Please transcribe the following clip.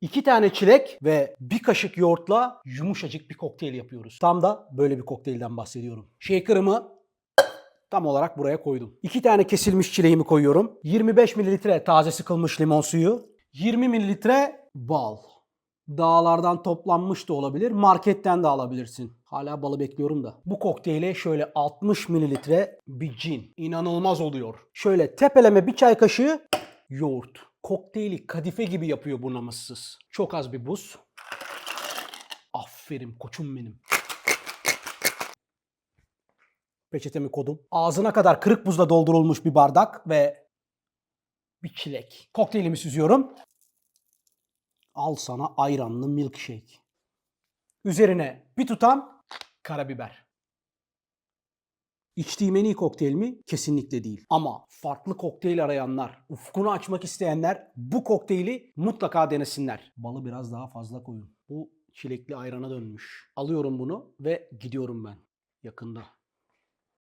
İki tane çilek ve bir kaşık yoğurtla yumuşacık bir kokteyl yapıyoruz. Tam da böyle bir kokteylden bahsediyorum. Shaker'ımı tam olarak buraya koydum. İki tane kesilmiş çileğimi koyuyorum. 25 mililitre taze sıkılmış limon suyu. 20 mililitre bal. Dağlardan toplanmış da olabilir. Marketten de alabilirsin. Hala balı bekliyorum da. Bu kokteyle şöyle 60 mililitre bir cin. İnanılmaz oluyor. Şöyle tepeleme bir çay kaşığı yoğurt. Kokteyli kadife gibi yapıyor bu namussuz. Çok az bir buz. Aferin koçum benim. Peçetemi kodum. Ağzına kadar kırık buzla doldurulmuş bir bardak ve bir çilek. Kokteylimi süzüyorum. Al sana ayranlı milkshake. Üzerine bir tutam karabiber. İçtiğim en iyi kokteyl mi? Kesinlikle değil. Ama farklı kokteyl arayanlar, ufkunu açmak isteyenler bu kokteyli mutlaka denesinler. Balı biraz daha fazla koyun. Bu çilekli ayrana dönmüş. Alıyorum bunu ve gidiyorum ben yakında.